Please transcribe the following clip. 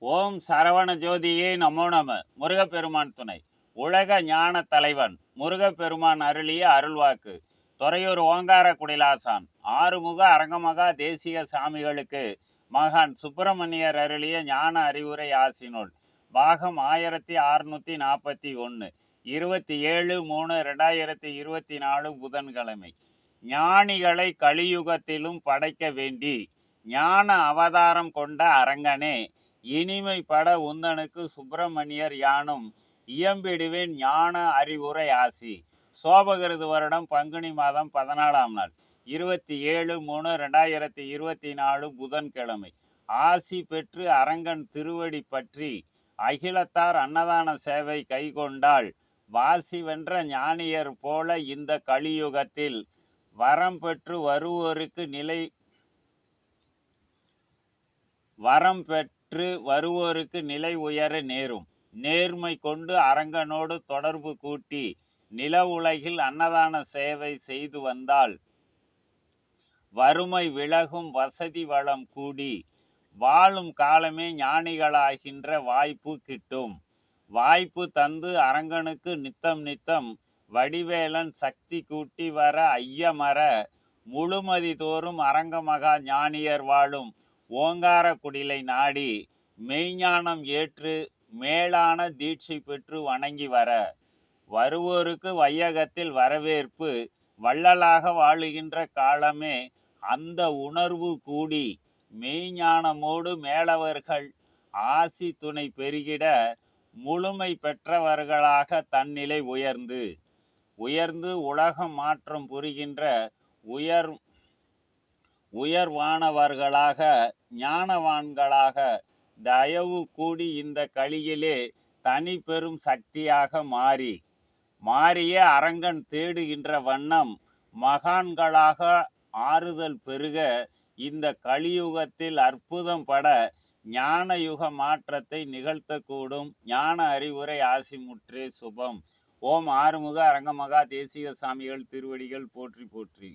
ஓம் சரவண ஜோதியே நமோ நம. முருகப்பெருமான் துணை. உலக ஞான தலைவன் முருகப்பெருமான் அருளிய அருள்வாக்கு. துறையூர் ஓங்கார குடிலாசான் ஆறுமுக அரங்கமகா தேசிய சாமிகளுக்கு மகான் சுப்பிரமணியர் அருளிய ஞான அறிவுரை ஆசினுள். பாகம் ஆயிரத்தி அறுநூத்தி நாற்பத்தி ஒன்று இருபத்தி ஏழு மூணு ரெண்டாயிரத்தி இருபத்தி நாலு புதன்கிழமை. ஞானிகளை கலியுகத்திலும் படைக்க வேண்டி ஞான அவதாரம் கொண்ட அரங்கனே இனிமை பட உந்தனுக்கு சுப்பிரமணியர் யானும் இயம்பிடுவேன் ஞான அறிவுரை ஆசி. சோபகிருது வருடம் பங்குனி மாதம் பதினாலாம் நாள். இருபத்தி ஏழு மூணு ரெண்டாயிரத்தி இருபத்தி நாலு புதன்கிழமை. ஆசி பெற்று அரங்கன் திருவடி பற்றி அகிலத்தார் அன்னதான சேவை கைகொண்டால் வாசி வென்ற ஞானியர் போல இந்த கலியுகத்தில் வரம் பெற்று வருவோருக்கு நிலை வரம் பெற்று வருவோருக்கு நிலை உயர நேரும். நேர்மை கொண்டு அரங்கனோடு தொடர்பு கூட்டி நில உலகில் அன்னதான சேவை செய்து வந்தால் வறுமை விலகும் வசதி வளம் கூடி வாழும் காலமே ஞானிகளாகின்ற வாய்ப்பு கிட்டும். வாய்ப்பு தந்து அரங்கனுக்கு நித்தம் நித்தம் வடிவேலன் சக்தி கூட்டி வர ஐயமர முழுமதி தோறும் அரங்கமகா ஞானியர் வாழும் ஓங்கார குடிலை நாடி மெய்ஞானம் ஏற்று மேலான தீட்சை பெற்று வணங்கி வர. வருவோருக்கு வையகத்தில் வரவேற்பு வள்ளலாக வாழுகின்ற காலமே அந்த உணர்வு கூடி மெய்ஞானமோடு மேலவர்கள் ஆசி துணை பெருகிட முழுமை பெற்றவர்களாக தன்னிலை உயர்ந்து. உயர்ந்து உலகம் மாற்றம் புரிகின்ற உயர் உயர்வானவர்களாக ஞானவான்களாக தயவு கூடி இந்த கலியிலே தனி பெரும் சக்தியாக மாறி மாறிய அரங்கன் தேடுகின்ற வண்ணம் மகான்களாக ஆறுதல் பெருக இந்த கலியுகத்தில் அற்புதம் பட ஞான யுக மாற்றத்தை நிகழ்த்தக்கூடும். ஞான அறிவுரை ஆசிமுற்றே சுபம். ஓம் ஆறுமுக அரங்கமகா தேசிக சாமிகள் திருவடிகள் போற்றி போற்றி.